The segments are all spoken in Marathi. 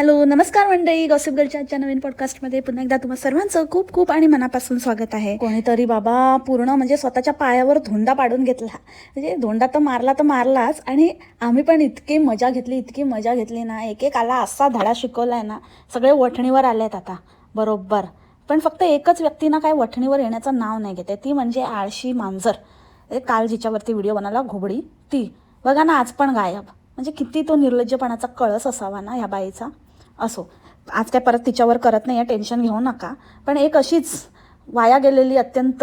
हॅलो नमस्कार मंडळी. गॉसिप गर्लच्या आजच्या नवीन पॉडकास्टमध्ये पुन्हा एकदा तुम्हा सर्वांचं खूप खूप आणि मनापासून स्वागत आहे. कोणीतरी बाबा पूर्ण म्हणजे स्वतःच्या पायावर धोंडा पाडून घेतला. म्हणजे धोंडा तर मारला तर मारलाच आणि आम्ही पण इतकी मजा घेतली इतकी मजा घेतली ना. एक एक आला असा धडा शिकवलाय ना. सगळे वठणीवर आले आहेत आता. बरोबर. पण फक्त एकच व्यक्तीनं काय वठणीवर येण्याचं नाव नाही घेते. ती म्हणजे आळशी मांजर. काल जिच्यावरती व्हिडिओ बनवला घोबडी. ती. बघा ना आज पण गायब. म्हणजे किती तो निर्लज्जपणाचा कळस असावा ना ह्या बाईचा. असो. आज काय परत तिच्यावर करत नाही आहे टेन्शन घेऊ नका. पण एक अशीच वाया गेलेली अत्यंत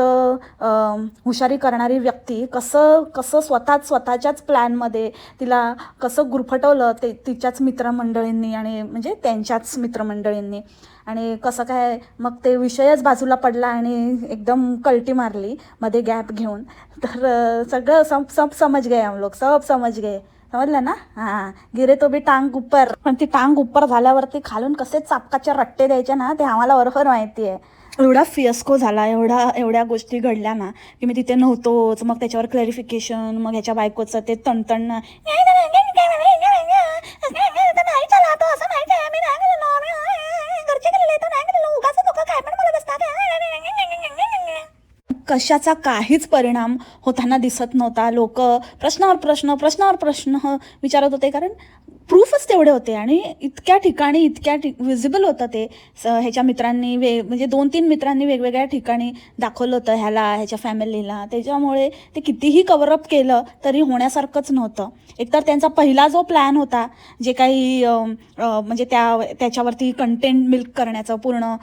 हुशारी करणारी व्यक्ती कसं कसं स्वतःच स्वतःच्याच प्लॅनमध्ये तिला कसं गुरफटवलं ते तिच्याच मित्रमंडळींनी आणि म्हणजे त्यांच्याच मित्रमंडळींनी. आणि कसं काय मग ते विषयच बाजूला पडला आणि एकदम कल्टी मारली मध्ये गॅप घेऊन. तर सगळं सब सब समज गए हम लोग सब समज गए. समजलं ना? हां गिरे तो बी टांग उपर. पण ती टांग उपर झाल्यावरती खालून कसे चापकाचे रट्टे द्यायचे ना ते आम्हाला बरोबर माहिती आहे. एवढा फियस्को झाला एवढा एवढ्या गोष्टी घडल्या ना की मी तिथे नव्हतोच. मग त्याच्यावर क्लॅरिफिकेशन मग ह्याच्या बायकोचं ते तणतण कशाचा काहीच परिणाम होताना दिसत नव्हता. लोक प्रश्नावर प्रश्न प्रश्नावर प्रश्न विचारत होते. कारण प्रूफच तेवढे होते आणि इतक्या ठिकाणी इतक्या ठि विजिबल होतं ते. स ह्याच्या मित्रांनी वे म्हणजे दोन तीन मित्रांनी वेगवेगळ्या ठिकाणी दाखवलं होतं ह्याला ह्याच्या फॅमिलीला. त्याच्यामुळे ते कितीही कवरअप केलं तरी होण्यासारखंच नव्हतं. एकतर त्यांचा पहिला जो प्लॅन होता जे काही म्हणजे त्या त्याच्यावरती कंटेंट मिल्क करण्याचं पूर्ण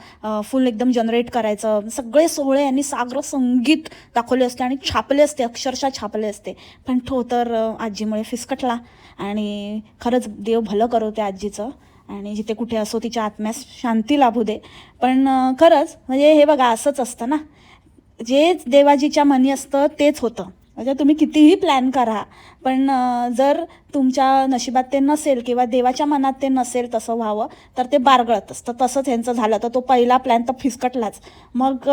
फुल एकदम जनरेट करायचं सगळे सोहळे यांनी साग्रस संगीत दाखवले असते आणि छापले असते अक्षरशः छापले असते. पण तो तर आजीमुळे फिसकटला. आणि खरंच देव भलं करो त्या आजीचं. आणि जिथे कुठे असो तिच्या आत्म्यास शांती लाभू दे. पण खरंच म्हणजे हे बघा असंच असतं ना. जे देवाजीच्या मनी असतं तेच होतं. म्हणजे तुम्ही कितीही प्लॅन करा पण जर तुमच्या नशिबात ते नसेल किंवा देवाच्या मनात ते नसेल तसं व्हावं तर ते बारगळत असतं. तसंच ह्यांचं झालं तर तो पहिला प्लॅन तर फिसकटलाच. मग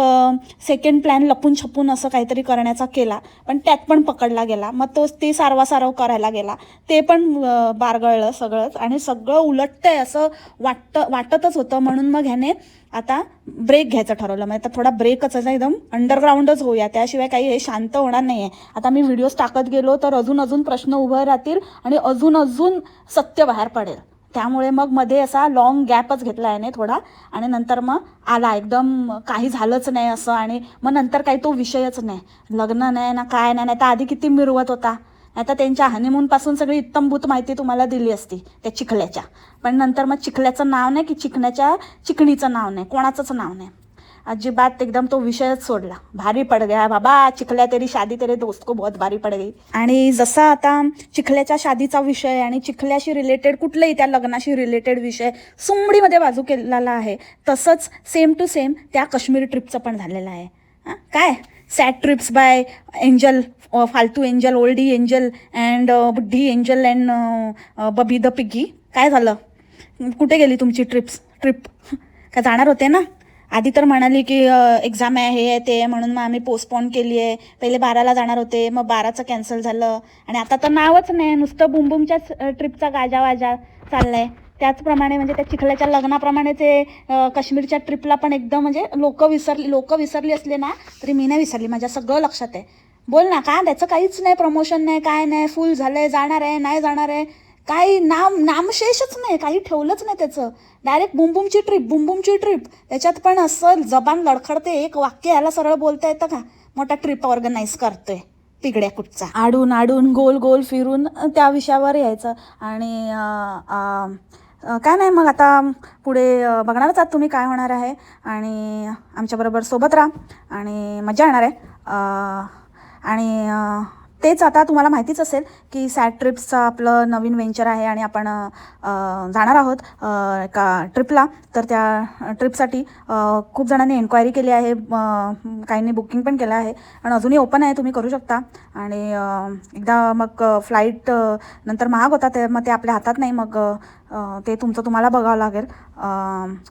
सेकंड प्लॅन लपून छपून असं काहीतरी करण्याचा केला पण त्यात पण पकडला गेला. मग तो ते सारवासारव करायला गेला. ते पण बारगळलं सगळंच आणि सगळं उलटतंय असं वाटतं वाटतच होतं. म्हणून मग ह्याने आता ब्रेक घ्यायचं ठरवलं. म्हणजे आता थोडा ब्रेकच असा एकदम अंडरग्राऊंडच होऊया. त्याशिवाय काही हे शांत होणार नाही आहे आता मी व्हिडिओज टाकत गेलो तर अजून अजून प्रश्न उभे राहतील आणि अजून अजून सत्य बाहेर पडेल. त्यामुळे मग मध्ये असा लॉंग गॅपच घेतला याने थोडा आणि नंतर मग आला. एकदम काही झालंच नाही असं आणि मग नंतर काही तो विषयच नाही. लग्न नाही ना काय नाही नाही तर आधी किती मिरवत होता. आता त्यांच्या हनीमूनपासून सगळी इत्तमभूत माहिती तुम्हाला दिली असती त्या चिखल्याच्या. पण नंतर मग चिखल्याचं नाव नाही की चिकण्याच्या चिकणीचं नाव नाही कोणाचंच नाव नाही. अजिबात एकदम तो विषयच सोडला. भारी पड गया बाबा चिखल्या तेरी शादी तेरे दोस्त को बहुत भारी पड गई आणि जसा आता चिखल्याच्या शादीचा विषय आणि चिखल्याशी रिलेटेड कुठलेही त्या लग्नाशी रिलेटेड विषय सुमडीमध्ये बाजू केलेला आहे तसंच सेम टू सेम त्या काश्मीर ट्रिपचं पण झालेलं आहे. हां? काय? सॅड ट्रिप्स बाय एंजल फालतू एंजल ओल्डी एंजल अँड बुड्ढी angel and Bubby the piggy काय झालं? कुठे गेली तुमची ट्रिप्स ट्रिप काय जाणार होते ना? आधी तर म्हणाली की एक्झाम आहे हे आहे ते म्हणून मग आम्ही पोस्टपोन केली आहे. पहिले बाराला जाणार होते मग बाराचं कॅन्सल झालं. आणि आता तर नावच नाही नुसतं बुमबुमच्याच ट्रिपचा गाजावाजा चाललाय. त्याचप्रमाणे म्हणजे त्या चिखल्याच्या लग्नाप्रमाणे ते काश्मीरच्या ट्रिपला पण एकदम म्हणजे लोक विसरली लोक विसरली असले ना तरी मी नाही विसरली माझ्या सगळं लक्षात आहे. बोल ना का त्याचं काहीच नाही प्रमोशन नाही काय नाही फुल झालंय जाणार आहे नाही जाणार आहे. काही नाम नामशेषच नाही काही ठेवलंच नाही त्याचं. डायरेक्ट बुमबुमची ट्रिप बुमबुमची ट्रिप त्याच्यात पण असं जबान लडखडते एक वाक्य याला सरळ बोलता येतं का? मोठा ट्रिप ऑर्गनाईज करतोय तिगड्या कुठचा. आडून आडून गोल गोल फिरून त्या विषयावर यायचं. आणि काय नाही मग आता पुढे बघणारच आहात तुम्ही काय होणार आहे. आणि आमच्याबरोबर सोबत राहा. आणि मजा येणार आहे. आणि तेच आता तुम्हाला माहितीच असेल की सॅड ट्रिप्सचं आपलं नवीन व्हेंचर आहे आणि आपण जाणार आहोत एका ट्रिपला. तर त्या ट्रिपसाठी खूप जणांनी एन्क्वायरी केली आहे काहींनी बुकिंग पण केलं आहे आणि अजूनही ओपन आहे तुम्ही करू शकता. आणि एकदा मग फ्लाईट नंतर महाग होता ते मग ते आपल्या हातात नाही मग ते तुमचं तुम्हाला बघावं लागेल.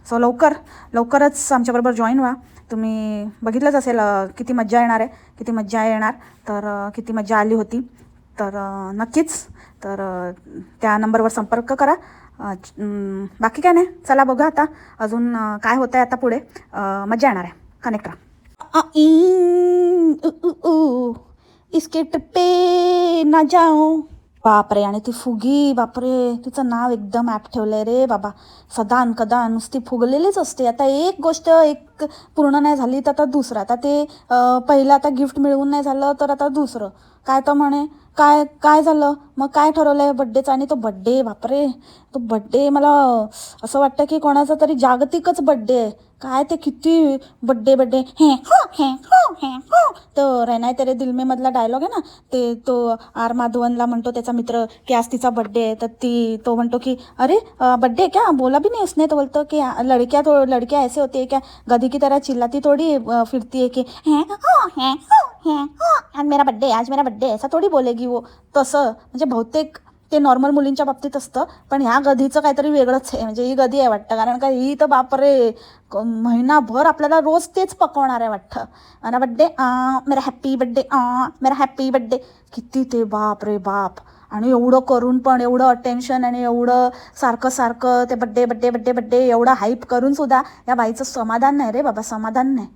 सो लवकर लवकरच आमच्याबरोबर जॉईन व्हा. तुम्ही बघितलंच असेल किती मज्जा येणार आहे किती मज्जा येणार. तर किती मज्जा आली होती. तर नक्कीच. तर त्या नंबरवर संपर्क करा. बाकी काय नाही. चला बघा आता. अजून काय होतं आहे आता पुढे. मज्जा येणार आहे. कनेक्ट राहा. अ, उ, उ, ना जाओ. बापरे आणि ती फुगी बापरे. तिचं नाव एकदम ॲप ठेवलंय रे बाबा. सदान कदान नुसती फुगलेलीच असते. आता एक गोष्ट एक पूर्ण नाही झाली तर आता दुसरं. आता ते पहिलं आता गिफ्ट मिळवून नाही झालं तर आता दुसरं. काय तर म्हणे काय काय झालं? मग काय ठरवलंय बड्डेचं आणि तो बड्डे बापरे! तो बड्डे मला असं वाटतं की कोणाचा तरी जागतिकच बड्डे आहे. काय ते किती बड्डे बड्डे हे हो हे हो हे हो. तो रेनाय तेरे दिल में मधला डायलॉग आहे ना ते तो आर माधवनला म्हणतो त्याचा मित्र की आज तिचा बड्डे आहे. तर ती तो म्हणतो की अरे बड्डे क्या? बोला भी नाही उसने. तो बोलतो की लडक्या तो लडक्या ऐसे होते क्या? गधी की तरह चिल्लाती थोड़ी फिरती है की हैं? हो हैं? हो हो? आज मेरा बड्डे आज मेरा बड्डे ऐसा थोडी बोलेगी वो. तसं म्हणजे बहुतेक ते नॉर्मल मुलींच्या बाबतीत असतं पण ह्या गधीचं काहीतरी वेगळंच आहे. म्हणजे ही गधी आहे वाटतं. कारण का ही तर बापरे महिनाभर आपल्याला रोज तेच पकवणार आहे वाटतं. मला बड्डे मेरा हॅप्पी बड्डे मेरा हॅप्पी बड्डे किती ते बाप रे बाप. आणि एवढं करून पण एवढं अटेन्शन आणि एवढं सारखं सारखं ते बड्डे बड्डे बड्डे बड्डे एवढं हाईप करून सुद्धा या बाईचं समाधान नाही रे बाबा समाधान नाही.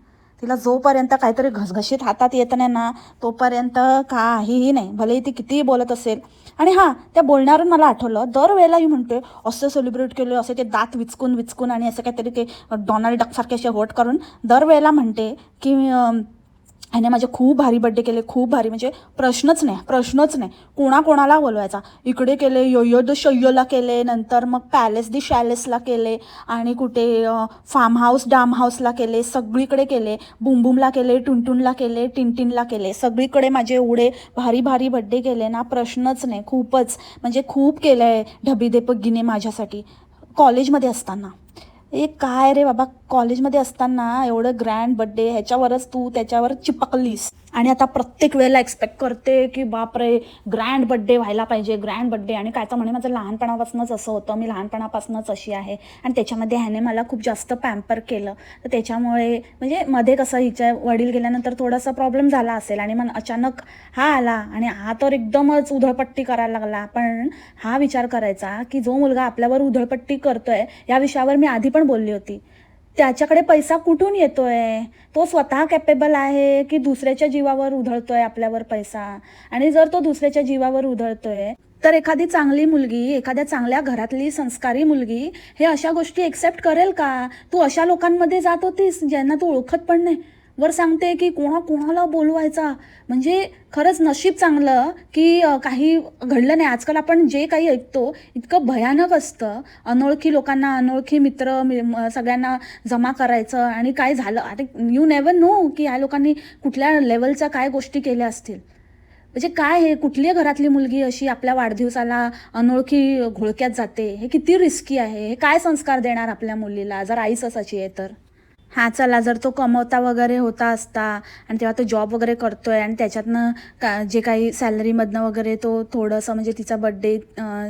तिला जोपर्यंत काहीतरी घसघशीत हातात येत नाही ना तोपर्यंत काहीही नाही. भलेही ती कितीही बोलत असेल. आणि हां त्या बोलण्यावरून मला आठवलं दरवेळेला ही म्हणते असं सेलिब्रेट केलं असे ते दात विचकून विचकून आणि असं काहीतरी ते डॉनाल्ड डकसारखे असे होट करून. दरवेळेला म्हणते की ह्याने माझे खूप भारी बड्डे केले खूप भारी. म्हणजे प्रश्नच नाही प्रश्नच नाही. कोणाकोणाला बोलवायचा? इकडे केले योयो द शय्योला केले नंतर मग पॅलेस दी शॅलेसला केले आणि कुठे फार्म हाऊस डाम हाऊसला केले सगळीकडे केले. बुमबुमला केले टुनटुनला केले टिनटिनला केले. सगळीकडे माझे एवढे भारी भारी बड्डे केले ना प्रश्नच नाही खूपच. म्हणजे खूप केलं आहे ढबी दे पग्गीने माझ्यासाठी. कॉलेजमध्ये असताना. ए काय रे बाबा? कॉलेजमध्ये असताना एवढं ग्रँड बड्डे ह्याच्यावरच तू त्याच्यावर चिपकलीस. आणि आता प्रत्येक वेळेला एक्सपेक्ट करते की बापरे ग्रँड बड्डे व्हायला पाहिजे ग्रँड बड्डे आणि काय तर म्हणे माझं लहानपणापासूनच असं होतं. मी लहानपणापासूनच अशी आहे. आणि त्याच्यामध्ये ह्याने मला खूप जास्त पॅम्पर केलं. तर त्याच्यामुळे म्हणजे मध्ये कसं हिच्या वडील गेल्यानंतर थोडासा प्रॉब्लेम झाला असेल आणि मग अचानक हा आला आणि हा तर एकदमच उधळपट्टी करायला लागला. पण हा विचार करायचा की जो मुलगा आपल्यावर उधळपट्टी करतोय या विषयावर मी आधी पण बोलली होती. त्याच्याकडे पैसा कुठून येतोय? तो स्वतः कॅपेबल आहे की दुसऱ्याच्या जीवावर उधळतोय आपल्यावर पैसा? आणि जर तो दुसऱ्याच्या जीवावर उधळतोय तर एखादी चांगली मुलगी एखाद्या चांगल्या घरातली संस्कारी मुलगी हे अशा गोष्टी एक्सेप्ट करेल का? तू अशा लोकांमध्ये जात होतीस ज्यांना तू ओळखत पण नाही. वर सांगते की कोणा कोणाला बोलवायचा? म्हणजे खरंच नशीब चांगलं की काही घडलं नाही. आजकाल आपण जे काही ऐकतो इतकं भयानक असतं. अनोळखी लोकांना अनोळखी मित्र सगळ्यांना जमा करायचं आणि काय झालं? अरे यू नेवर नो की ह्या लोकांनी कुठल्या लेवलच्या काय गोष्टी केल्या असतील. म्हणजे काय हे? कुठली घरातली मुलगी अशी आपल्या वाढदिवसाला अनोळखी घोळक्यात जाते? हे किती रिस्की आहे? हे काय संस्कार देणार आपल्या मुलीला? जर आई ससाची आहे तर? हा चला जर तो कमवता वगैरे होता असता आणि तेव्हा तो जॉब वगैरे करतोय आणि त्याच्यातनं का जे काही सॅलरीमधनं वगैरे तो थोडंसं म्हणजे तिचा बड्डे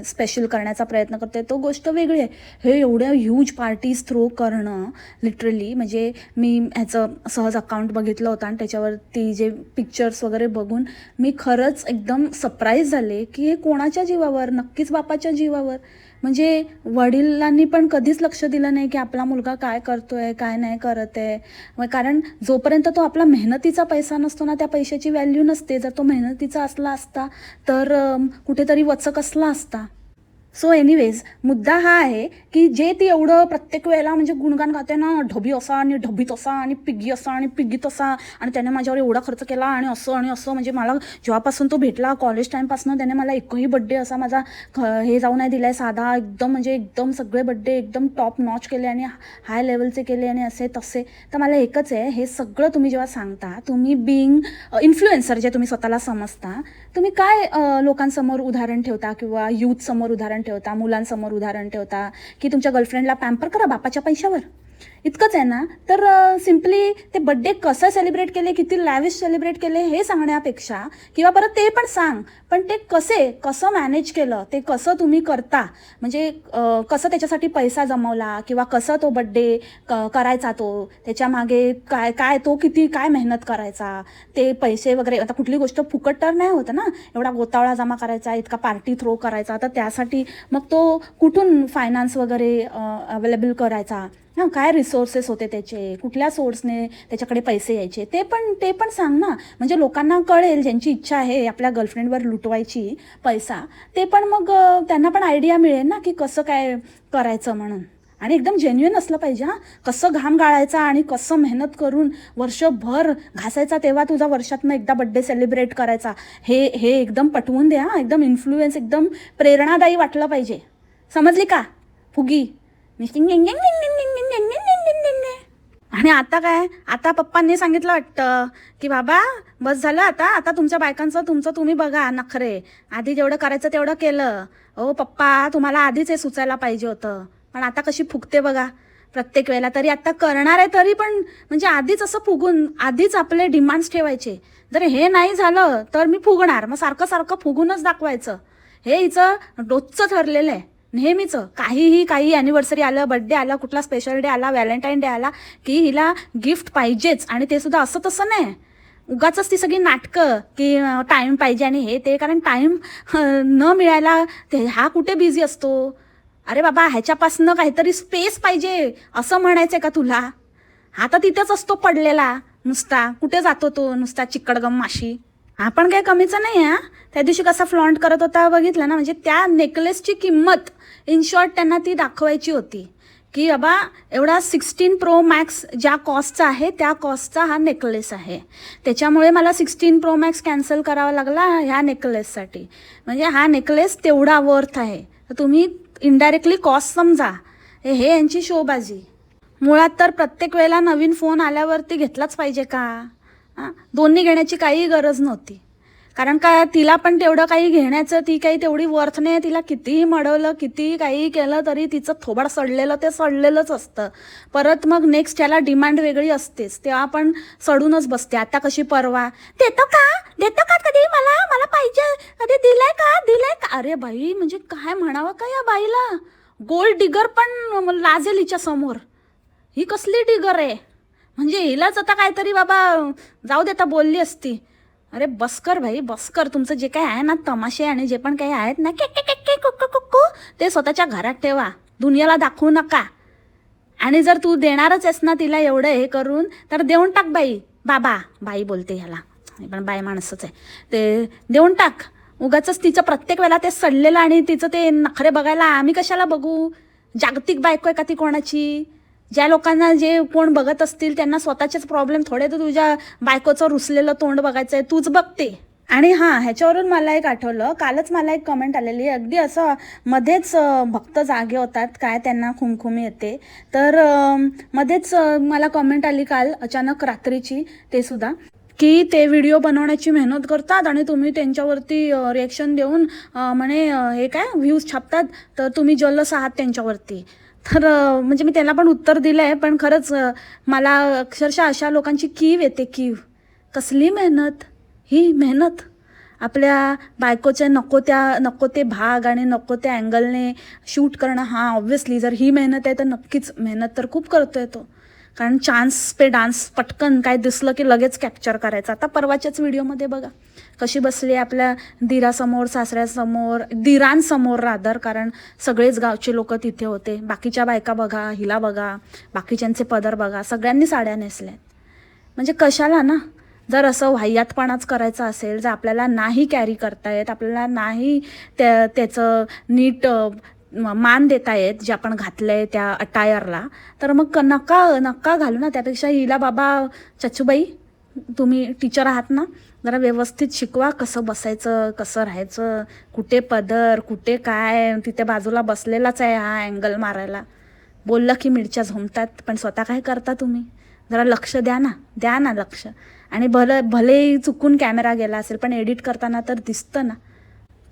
स्पेशल करण्याचा प्रयत्न करतोय तो गोष्ट वेगळी आहे. हे एवढ्या ह्यूज पार्टीज थ्रो करणं लिटरली म्हणजे मी ह्याचं सहज अकाउंट बघितलं होतं आणि त्याच्यावरती जे पिक्चर्स वगैरे बघून मी खरंच एकदम सरप्राईज झाले की हे कोणाच्या जीवावर? नक्कीच बापाच्या जीवावर. म्हणजे वडिलांनी पण कधीच लक्ष दिलं नाही की आपला मुलगा काय करतोय काय नाही करत आहे. कारण जोपर्यंत तो आपला मेहनतीचा पैसा नसतो ना त्या पैशाची व्हॅल्यू नसते. जर तो मेहनतीचा असला असता तर कुठेतरी वचक असला असता सो एनिवेज मुद्दा हा आहे की जे ती एवढं प्रत्येक वेळेला म्हणजे गुणगान गाते ना ढबी असा आणि ढबी तसा आणि पिग्गी असा आणि पिग्गी तसा आणि त्याने माझ्यावर एवढा खर्च केला आणि असं आणि असं म्हणजे मला जेव्हापासून तो भेटला कॉलेज टाईमपासून त्याने मला एकही बड्डे असा माझा ख- हे जाऊ नाही दिलाय साधा एकदम म्हणजे एकदम सगळे बड्डे एकदम टॉप नॉच केले आणि हाय लेवलचे केले आणि असे तसे. तर मला एकच आहे हे सगळं तुम्ही जेव्हा सांगता तुम्ही बिईंग इन्फ्लुएन्सर जे तुम्ही स्वतःला समजता तुम्ही काय लोकांसमोर उदाहरण ठेवता किंवा यूथ समोर उदाहरण ठेवता मुलांसमोर उदाहरण ठेवता की तुमच्या गर्लफ्रेंडला पॅम्पर करा बापाच्या पैशावर. इतकंच आहे ना? तर सिम्पली ते बड्डे कसं सेलिब्रेट केले किती लॅविश सेलिब्रेट केले हे सांगण्यापेक्षा किंवा परत ते पण सांग पण ते कसे कसं मॅनेज केलं ते कसं तुम्ही करता? म्हणजे कसं त्याच्यासाठी पैसा जमवला किंवा कसं तो बड्डे करायचा तो? त्याच्यामागे काय काय तो किती काय मेहनत करायचा? ते पैसे वगैरे आता कुठली गोष्ट फुकट तर नाही होतं ना? एवढा गोतावळा जमा करायचा इतका पार्टी थ्रो करायचा तर त्यासाठी मग तो कुठून फायनान्स वगैरे अवेलेबल करायचा? हां काय रिसोर्सेस होते त्याचे कुठल्या सोर्सने त्याच्याकडे पैसे यायचे ते पण ते पण सांग ना. म्हणजे लोकांना कळेल ज्यांची इच्छा आहे आपल्या गर्लफ्रेंडवर लुटवायची पैसा. ते पण मग त्यांना पण आयडिया मिळेल ना की कसं काय करायचं म्हणून. आणि एकदम जेन्युइन असलं पाहिजे हां. कसं घाम गाळायचा आणि कसं मेहनत करून वर्षभर घासायचा तेव्हा तुझा वर्षातनं एकदा बड्डे सेलिब्रेट करायचा. हे हे एकदम पटवून द्या एकदम इन्फ्लुएन्स एकदम प्रेरणादायी वाटलं पाहिजे. समजली का? फुगी. आणि आता काय? आता पप्पांनी सांगितलं वाटतं की बाबा बस झालं आता. आता तुमच्या बायकांचं तुमचं तुम्ही बघा नखरे आधी जेवढं करायचं तेवढं केलं. ओ पप्पा तुम्हाला आधीच हे सुचायला पाहिजे होतं. पण आता कशी फुगते बघा. प्रत्येक वेळेला तरी आता करणार आहे तरी पण म्हणजे आधीच असं फुगून आधीच आपले डिमांड्स ठेवायचे. जर हे नाही झालं तर मी फुगणार. मग सारखं सारखं फुगूनच दाखवायचं. हे हिचं रोजचं ठरलेलं आहे. नेहमीचं. काहीही काही अॅनिव्हर्सरी आलं बड्डे आला कुठला स्पेशल डे आला व्हॅलेंटाईन डे आला की हिला गिफ्ट पाहिजेच. आणि ते सुद्धा असं तसं नाही. उगाच ती सगळी नाटकं की टाईम पाहिजे आणि हे ते कारण टाईम न मिळायला ते हा कुठे बिझी असतो? अरे बाबा ह्याच्यापासनं काहीतरी स्पेस पाहिजे असं म्हणायचंय का तुला? हा तर तिथेच असतो पडलेला नुसता. कुठे जातो तो नुसता चिक्कडगम माशी? आपण काही कमीचं नाही आहे त्या दिवशी कसा फ्लॉन्ट करत होता बघितलं ना म्हणजे त्या नेकलेसची किंमत इन शॉर्ट त्यांना ती दाखवायची होती. की बाबा एवढा सिक्स्टीन प्रो मॅक्स ज्या कॉस्टचा आहे त्या कॉस्टचा हा नेकलेस आहे. त्याच्यामुळे मला सिक्स्टीन प्रो मॅक्स कॅन्सल करावा लागला ह्या नेकलेससाठी म्हणजे हा नेकलेस तेवढा वर्थ आहे. तर तुम्ही इनडायरेक्टली कॉस्ट समजा. हे हे यांची शोबाजी मुळात तर प्रत्येक वेळेला नवीन फोन आल्यावरती घेतलाच पाहिजे का? हां? दोन्ही घेण्याची काही गरज नव्हती. कारण का तिला पण तेवढं काही घेण्याचं ती काही तेवढी वर्थ नाही. तिला कितीही मडवलं कितीही काही केलं तरी तिचं थोबाड सडलेलं ते सडलेलंच असतं. परत मग नेक्स्ट याला डिमांड वेगळी असतेच. तेव्हा पण सडूनच बसते. आता कशी परवा? देतो का? देतो का कधी? मला मला पाहिजे. कधी दिलाय का? दिलाय का? अरे बाई म्हणजे काय म्हणावं का या बाईला? गोल्ड डिगर पण लाजेल हिच्या समोर ही कसली डिगर आहे? म्हणजे हिलाच आता काहीतरी बाबा जाऊ देता बोलली असती. अरे बसकर भाई बसकर तुमचं जे काही आहे ना तमाशे आणि जे पण काही आहेत ना के के के के कुक्कू कुक्कू ते स्वतःच्या घरात ठेवा. दुनियाला दाखवू नका. आणि जर तू देणारच आहेस ना तिला एवढं हे करून तर देऊन टाक बाई. बाबा बाई बोलते ह्याला. पण बाय माणसंच आहे. ते देऊन टाक. उगाच तिचं प्रत्येक वेळेला ते सडलेलं आणि तिचं ते नखरे बघायला आम्ही कशाला बघू? जागतिक बायको आहे का ती कोणाची? ज्या लोकांना जे कोण बघत असतील त्यांना स्वतःचेच प्रॉब्लेम थोडे तर तुझ्या बायकोचं रुसलेलं तोंड बघायचं आहे तूच बघते. आणि हां ह्याच्यावरून मला एक आठवलं कालच मला एक कमेंट आलेली अगदी असं मध्येच भक्त जागे होतात काय त्यांना खुमखुमी येते. तर मध्येच मला कमेंट आली काल अचानक रात्रीची ते सुद्धा की ते व्हिडिओ बनवण्याची मेहनत करतात आणि तुम्ही त्यांच्यावरती रिॲक्शन देऊन म्हणे हे काय व्ह्यूज छापतात तर तुम्ही जल्लस आहात त्यांच्यावरती. तर म्हणजे मी त्याला पण उत्तर दिलं आहे पण खरंच मला अक्षरशः अशा लोकांची कीव येते कीव. कसली मेहनत? ही मेहनत. आपल्या बायकोच्या नको त्या नको ते भाग आणि नको त्या अँगलने शूट करणं हा ऑब्व्हियसली जर ही मेहनत आहे तर नक्कीच मेहनत तर खूप करतोय तो. कारण चान्स पे डान्स पटकन काय दिसलं की लगेच कॅप्चर करायचं. आता परवाच्याच व्हिडिओमध्ये बघा कशी बसली आहे आपल्या दिरासमोर सासऱ्यासमोर दिरांसमोर रादर कारण सगळेच गावचे लोक तिथे होते. बाकीच्या बायका बघा हिला बघा बाकीच्यांचे पदर बघा सगळ्यांनी साड्या नेसल्यात म्हणजे कशाला ना? जर असं वाह्यातपणाच करायचं असेल जर आपल्याला नाही कॅरी करता येत आपल्याला नाही त्या त्याचं नीट मान देता येत जे आपण घातलंय त्या अटायरला तर मग क- नका नका घालू ना. त्यापेक्षा हिला बाबा चचूबाई तुम्ही टीचर आहात ना जरा व्यवस्थित शिकवा कसं बसायचं कसं राहायचं कुठे पदर कुठे काय तिथे बाजूला बसलेलाच आहे हा अँगल मारायला. बोललं की मिरच्या झोमतात पण स्वतः काय करता तुम्ही? जरा लक्ष द्या ना द्या ना लक्ष. आणि भलं भले चुकून कॅमेरा गेला असेल पण एडिट करताना तर दिसतं ना.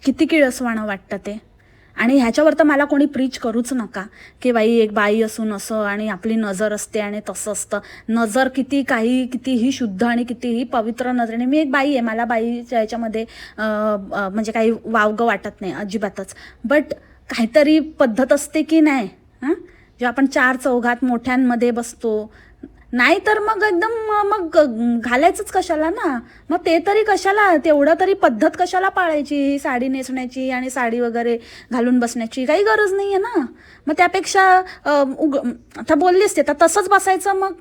किती किळसवाणं वाटतं ते. आणि ह्याच्यावर तर मला कोणी प्रीच करूच नका की बाई एक बाई असून असं आणि आपली नजर असते आणि तसं असतं. नजर किती काही कितीही शुद्ध आणि कितीही पवित्र नजरेने मी एक बाई आहे मला बाईच्या ह्याच्यामध्ये म्हणजे काही वावगं वाटत नाही अजिबातच. बट काहीतरी पद्धत असते की नाही? हां? जेव्हा आपण चार चौघात मोठ्यांमध्ये बसतो नाही तर मग एकदम मग घालायचंच कशाला ना? मग ते तरी कशाला तेवढं तरी पद्धत कशाला पाळायची? साडी नेसण्याची आणि साडी वगैरे घालून बसण्याची काही गरज नाही आहे ना? मग त्यापेक्षा उग आता बोललीस ते तर तसंच बसायचं मग.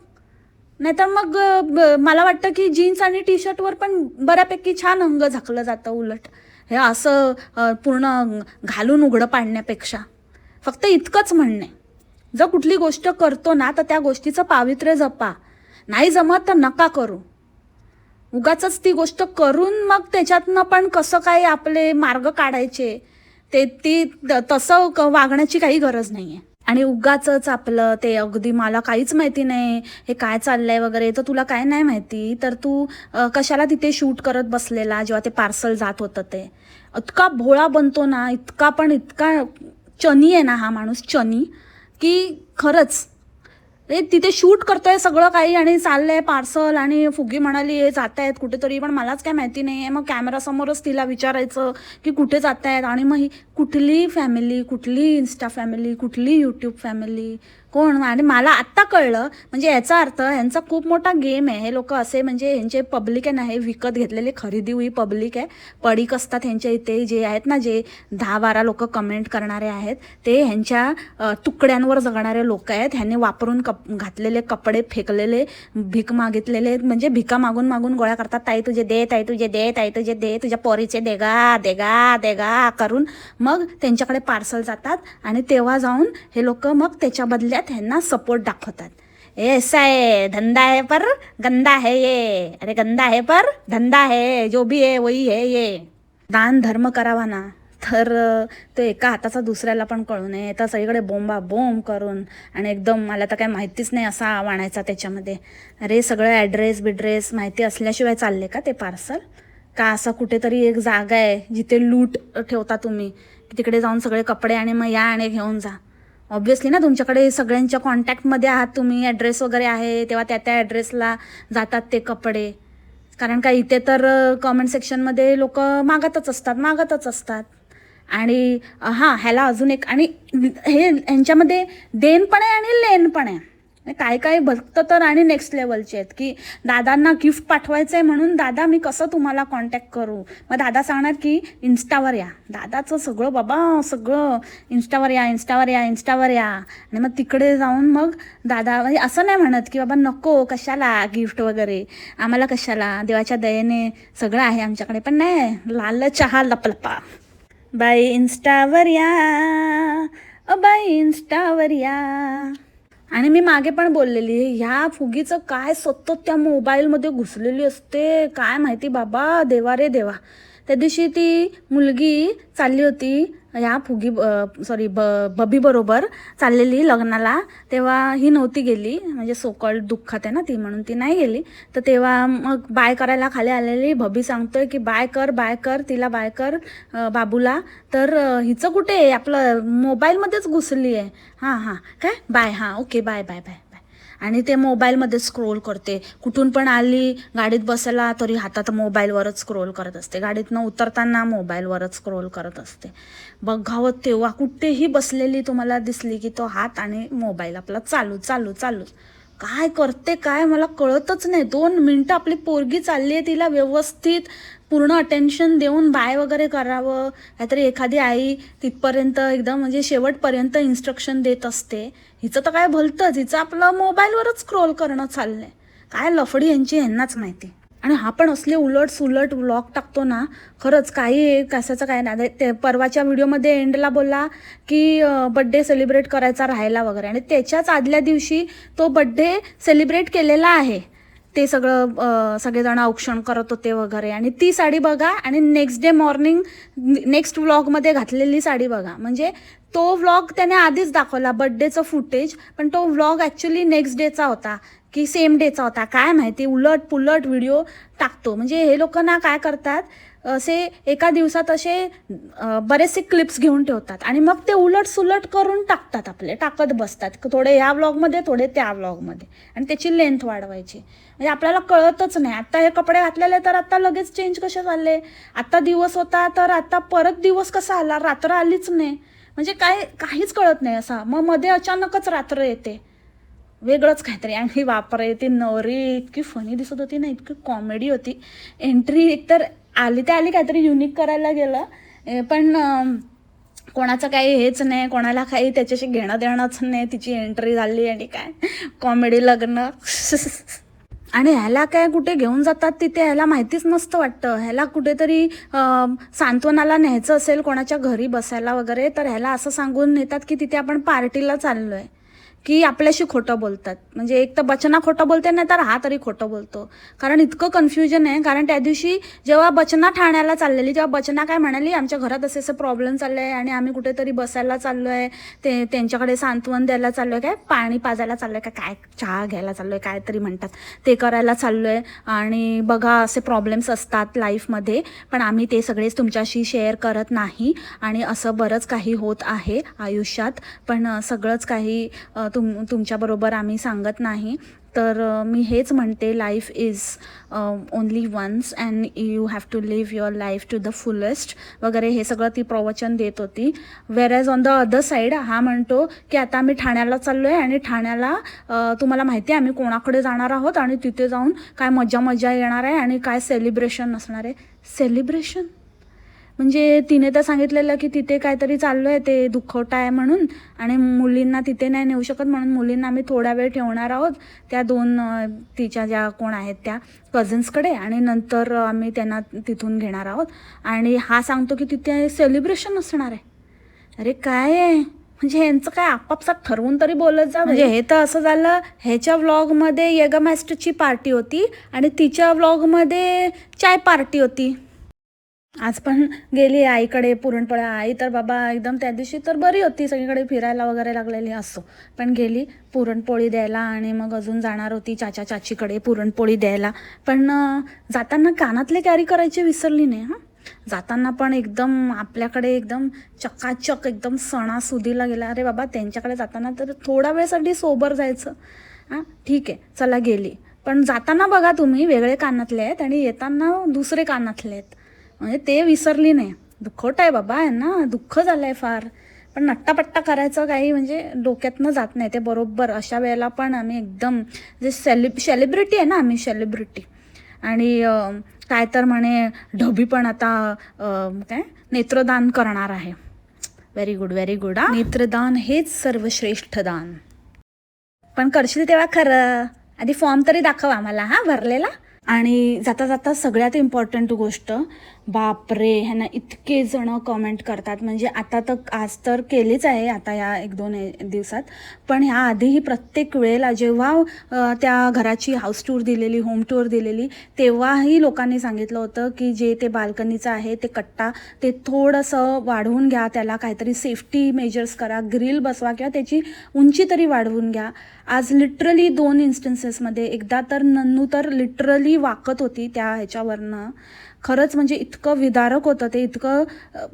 नाहीतर मग ब- मला वाटतं की जीन्स आणि टी शर्टवर पण बऱ्यापैकी छान अंग झाकलं जातं उलट. हे असं पूर्ण घालून उघडं पाडण्यापेक्षा. फक्त इतकंच म्हणणे. जर कुठली गोष्ट करतो ना तर त्या गोष्टीचं पावित्र्य जपा. नाही जमत तर नका करू. उगाच ती गोष्ट करून मग त्याच्यातनं पण कसं काय आपले मार्ग काढायचे? ते ती तसं क- वागण्याची काही गरज नाही आहे आणि उगाच आपलं ते अगदी मला काहीच माहिती नाही हे काय चाललंय वगैरे तर तुला काय नाही माहिती? तर तू कशाला तिथे शूट करत बसलेला जेव्हा ते पार्सल जात होतं ते? इतका भोळा बनतो ना इतका पण इतका चनी आहे ना हा माणूस चनी की खरंच. हे तिथे शूट करतोय सगळं काही आणि चाललंय पार्सल आणि फुगी म्हणाली हे जात आहेत कुठेतरी. पण मलाच काय माहिती नाही आहे मग कॅमेरासमोरच तिला विचारायचं की कुठे जात आहेत आणि मग ही कुठली फॅमिली कुठली इन्स्टा फॅमिली कुठली यूट्यूब फॅमिली? कोण? आणि मला आत्ता कळलं म्हणजे याचा अर्थ यांचा खूप मोठा गेम आहे. हे लोक असे म्हणजे ह्यांचे पब्लिक आहे ना हे विकत घेतलेले खरेदी हुई पब्लिक आहे. पडीक असतात ह्यांच्या इथे जे आहेत ना जे दहा बारा लोक कमेंट करणारे आहेत ते ह्यांच्या तुकड्यांवर जगणारे लोक आहेत. ह्यांनी वापरून कप घातलेले कपडे फेकलेले भीक मागितलेले म्हणजे भिका मागून मागून गोळ्या करतात. ताई तुझे दे ताई तुझे दे ताई तुझे दे तुझ्या पोरीचे देगा देगा देगा करून मग त्यांच्याकडे पार्सल जातात. आणि तेव्हा जाऊन हे लोक मग त्याच्या बदल्यात ह्यांना सपोर्ट दाखवतात. ऐसा आहे धंदा है पर गंदा है ये. अरे गंदा है पर धंदा है जो भी है वही है ये. दान धर्म करावा ना. तर ते तो एका हाताचा दुसऱ्याला पण कळू नये. तर सगळीकडे बोंबा बोंब करून आणि एकदम मला तर काही माहितीच नाही असा वाणायचा त्याच्यामध्ये. अरे सगळं ॲड्रेस बिड्रेस माहिती असल्याशिवाय चालले का ते पार्सल का असं कुठेतरी एक जागा आहे जिथे लूट ठेवता तुम्ही? तिकडे जाऊन सगळे कपडे आणि मग या आणि घेऊन जा. ऑब्व्हियसली ना तुमच्याकडे सगळ्यांच्या कॉन्टॅक्टमध्ये आहात तुम्ही ॲड्रेस वगैरे आहे तेव्हा त्या त्या ॲड्रेसला जातात ते कपडे. कारण का इथे तर कमेंट सेक्शनमध्ये लोक मागतच असतात मागतच असतात. आणि हां ह्याला अजून एक आणि हे यांच्यामध्ये देण पण आहे आणि लेन पण आहे. काय काय भक्त तर आणि नेक्स्ट लेवलचे आहेत की दादांना गिफ्ट पाठवायचं आहे म्हणून दादा मी कसं तुम्हाला कॉन्टॅक्ट करू? मग दादा सांगणार की इन्स्टावर या. दादाचं सगळं बाबा सगळं. इन्स्टावर या इन्स्टावर या इन्स्टावर या. आणि मग तिकडे जाऊन मग दादा म्हणजे असं नाही म्हणत की बाबा नको कशाला गिफ्ट वगैरे? आम्हाला कशाला? देवाच्या दयेने सगळं आहे आमच्याकडे. पण नाही लाल चहा लपलपा. बाई इन्स्टावर या. अ बाई इन्स्टावर या. आणि मी मागे पण बोललेली ह्या फुगीचं काय सतत त्या मोबाईलमध्ये घुसलेली असते? काय माहिती बाबा? देवा रे देवा. त्या दिवशी ती मुलगी चालली होती ह्या फुगी सॉरी ब बबीबरोबर चाललेली लग्नाला. तेव्हा ही नव्हती गेली. म्हणजे सोकळ दुःखात आहे ना ती म्हणून ती नाही गेली. तर तेव्हा मग बाय करायला खाली आलेली बबी सांगतोय की बाय कर बाय कर तिला बाय कर बाबूला. तर हिचं कुठे आहे? आपलं मोबाईलमध्येच घुसली आहे हां हां. काय? बाय. हां. ओके. Bye bye bye. आणि ते मोबाईलमध्ये स्क्रोल करते. कुठून पण आली गाडीत बसायला तरी हातात मोबाईलवरच स्क्रोल करत असते. गाडीतनं उतरताना मोबाईलवरच स्क्रोल करत असते. बघावं तेव्हा कुठेही बसलेली तुम्हाला दिसली की तो हात आणि मोबाईल आपला चालू चालू चालू. काय करते काय? मला कळतच नाही. दोन मिनटं आपली पोरगी चालली आहे तिला व्यवस्थित पूर्ण अटेन्शन देऊन बाय वगैरे करावं. काहीतरी एखादी आई तिथपर्यंत एकदम म्हणजे शेवटपर्यंत इन्स्ट्रक्शन देत असते. हिचं तर काय भलतंच. हिचं आपलं मोबाईलवरच स्क्रोल करणं चाललंय. काय लफडी यांची यांनाच माहिती. आणि हा पण असले उलट सुलट व्लॉग टाकतो ना खरंच काही कशाचं काय नाही. ते परवाच्या व्हिडिओमध्ये एंडला बोलला की बड्डे सेलिब्रेट करायचा राहायला वगैरे. आणि त्याच्याच आदल्या दिवशी तो बड्डे सेलिब्रेट केलेला आहे. ते सगळं सगळेजण औक्षण करत होते वगैरे. आणि ती साडी बघा आणि नेक्स्ट डे मॉर्निंग नेक्स्ट व्लॉगमध्ये घातलेली साडी बघा. म्हणजे तो व्लॉग त्याने आधीच दाखवला बड्डेचं फुटेज पण तो व्लॉग ॲक्च्युली नेक्स्ट डेचा होता की सेम डेचा होता. काय माहिती उलट पुलट व्हिडिओ टाकतो. म्हणजे हे लोक ना काय करतात असे एका दिवसात असे बरेचसे क्लिप्स घेऊन ठेवतात आणि मग ते उलट सुलट करून टाकतात आपले टाकत बसतात. थोडे ह्या व्लॉगमध्ये थोडे त्या व्लॉगमध्ये आणि त्याची लेंथ वाढवायची. म्हणजे आपल्याला कळतच नाही. आत्ता हे कपडे घातलेले तर आत्ता लगेच चेंज कसे झाले? आत्ता दिवस होता तर आत्ता परत दिवस कसा आला? रात्र आलीच नाही. म्हणजे काय काहीच कळत नाही असा. मग मध्ये अचानकच रात्र येते. वेगळंच काहीतरी. आणि बापरे ती नवरी इतकी फनी दिसत होती ना इतकी कॉमेडी होती. एंट्री एकतर आली ते आली काहीतरी युनिक करायला गेलं. ए, पण कोणाचं काही हेच नाही कोणाला काही त्याच्याशी घेणं देणंच नाही. तिची एंट्री झाली आणि काय? कॉमेडी लग्न. आणि ह्याला काय कुठे घेऊन जातात तिथे ह्याला माहितीच नसतं वाटतं. ह्याला कुठेतरी सांत्वनाला न्यायचं असेल कोणाच्या घरी बसायला वगैरे तर ह्याला असं सांगून नेतात की तिथे आपण पार्टीला चाललो आहे की आपल्याशी खोटं बोलतात. म्हणजे एक तर बचना खोटं बोलते नाही तर हा तरी खोटं बोलतो. कारण इतकं कन्फ्युजन आहे. कारण त्या दिवशी जेव्हा बचना ठाण्याला चाललेली तेव्हा बचना काय म्हणाली आमच्या घरात असे असे प्रॉब्लेम चालले आहे आणि आम्ही कुठेतरी बसायला चाललो आहे. ते त्यांच्याकडे सांत्वन द्यायला चाललो आहे. काय? पाणी पाजायला चाललो आहे. काय चहा घ्यायला चाललो आहे. काय तरी म्हणतात. ते करायला चाललो आहे. आणि बघा असे प्रॉब्लेम्स असतात लाईफमध्ये पण आम्ही ते सगळेच तुमच्याशी शेअर करत नाही. आणि असं बरंच काही होत आहे आयुष्यात. पण सगळंच काही तुम तुमच्याबरोबर आम्ही सांगत नाही. तर मी हेच म्हणते life is only once and you have to live your life to the fullest वगैरे हे सगळं ती प्रवचन देत होती. Whereas on the other side हा म्हणतो की आता आम्ही ठाण्याला चाललो आहे आणि ठाण्याला तुम्हाला माहिती आहे आम्ही कोणाकडे जाणार आहोत आणि तिथे जाऊन काय मजा मजा येणार आहे आणि काय सेलिब्रेशन असणार आहे. सेलिब्रेशन म्हणजे तिने तर सांगितलेलं की तिथे काहीतरी चाललं आहे ते दुखवटा आहे म्हणून आणि मुलींना तिथे नाही नेऊ शकत म्हणून मुलींना आम्ही थोडा वेळ ठेवणार आहोत. त्या दोन तिच्या ज्या कोण आहेत त्या कझन्सकडे आणि नंतर आम्ही त्यांना तिथून घेणार आहोत. आणि हा सांगतो की तिथे सेलिब्रेशन असणार आहे. अरे काय आहे? म्हणजे यांचं काय आपापसात ठरवून तरी बोलत जा म्हणजे हे तर असं झालं ह्याच्या व्लॉगमध्ये येगमास्टरची पार्टी होती आणि तिच्या व्लॉगमध्ये चाय पार्टी होती. आज पण गेली आईकडे पुरणपोळ्या. आई तर बाबा एकदम त्या दिवशी तर बरी होती सगळीकडे फिरायला वगैरे लागलेली असो. पण गेली पुरणपोळी द्यायला आणि मग अजून जाणार होती चाचा चाचीकडे पुरणपोळी द्यायला. पण जाताना कानातले कॅरी करायची विसरली नाही हां. जाताना पण एकदम आपल्याकडे एकदम चकाचक एकदम सणासुदीला गेला. अरे बाबा त्यांच्याकडे जाताना तर थोडा वेळसाठी सोबर जायचं. हां ठीक आहे चला गेली. पण जाताना बघा तुम्ही वेगळे कानातले आहेत आणि येताना दुसरे कानातले आहेत. म्हणजे ते विसरली नाही. दुःखोट आहे बाबा आहे ना दुःख झालं आहे फार. पण नट्टापट्टा करायचं काही म्हणजे डोक्यातनं जात नाही. ते बरोबर अशा वेळेला पण आम्ही एकदम जे सेलिब सेलिब्रिटी आहे ना आम्ही सेलिब्रिटी आणि काय तर म्हणे ढबी पण आता काय? नेत्रदान करणार आहे. व्हेरी गुड व्हेरी गुड हा. नेत्रदान हेच सर्वश्रेष्ठ दान. पण करशील तेव्हा खरं. आधी फॉर्म तरी दाखव आम्हाला हा भरलेला. आणि जाता जाता सगळ्यात इम्पॉर्टंट गोष्ट बापरे ह्यांना इतके जण कमेंट करतात. म्हणजे आता तर आज तर केलीच आहे आता या एक दोन दिवसात. पण ह्या आधीही प्रत्येक वेळेला जेव्हा त्या घराची हाऊस टूर दिलेली होम टूर दिलेली तेव्हाही लोकांनी सांगितलं होतं की जे ते बाल्कनीचं आहे ते कट्टा ते थोडंसं वाढवून घ्या त्याला काहीतरी सेफ्टी मेजर्स करा ग्रिल बसवा किंवा त्याची उंची तरी वाढवून घ्या. आज लिटरली दोन इन्स्टन्सेसमध्ये एकदा तर नन्नू तर लिटरली वाकत होती त्या ह्याच्यावरनं. खरंच म्हणजे इतकं विदारक होतं ते इतकं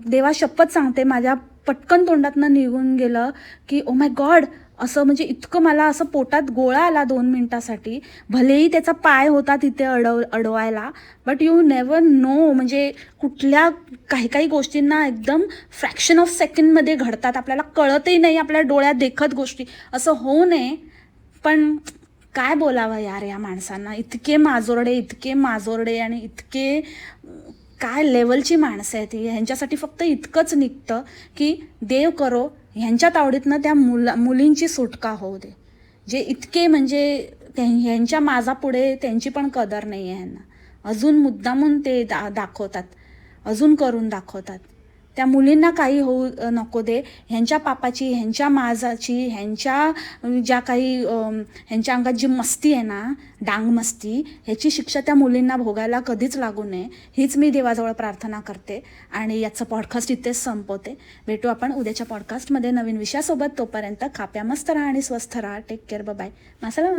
देवा शपथ सांगते माझ्या पटकन तोंडातनं निघून गेलं की ओ माय गॉड असं म्हणजे इतकं मला असं पोटात गोळा आला दोन मिनटासाठी. भलेही त्याचा पाय होता तिथे अडव अडवायला बट यू नेवर नो म्हणजे कुठल्या काही काही गोष्टींना एकदम फ्रॅक्शन ऑफ सेकंडमध्ये घडतात. आपल्याला कळतही नाही आपल्या डोळ्यात देखत गोष्टी. असं होऊ नये. पण काय बोलावं यार या माणसांना? इतके माजोरडे इतके माजोरडे आणि इतके काय लेवलची माणसं आहेत ह्यांच्यासाठी फक्त इतकंच निघतं की देव करो ह्यांच्या तावडीतनं त्या मुला मुलींची सुटका होऊ दे. जे इतके म्हणजे त्या ह्यांच्या माझापुढे त्यांची पण कदर नाही आहे ह्यांना. अजून मुद्दामून ते दा दाखवतात. अजून करून दाखवतात. त्या मुलींना काही होऊ नको दे. ह्यांच्या पापाची ह्यांच्या माजाची ह्यांच्या ज्या काही ह्यांच्या अंगात जी मस्ती आहे ना डांग मस्ती ह्याची शिक्षा त्या मुलींना भोगायला कधीच लागू नये. हीच मी देवाजवळ प्रार्थना करते आणि याचं पॉडकास्ट इथेच संपवते. भेटू आपण उद्याच्या पॉडकास्टमध्ये नवीन विषयासोबत. तोपर्यंत खाप्या मस्त राहा आणि स्वस्थ राहा. Take care bye masala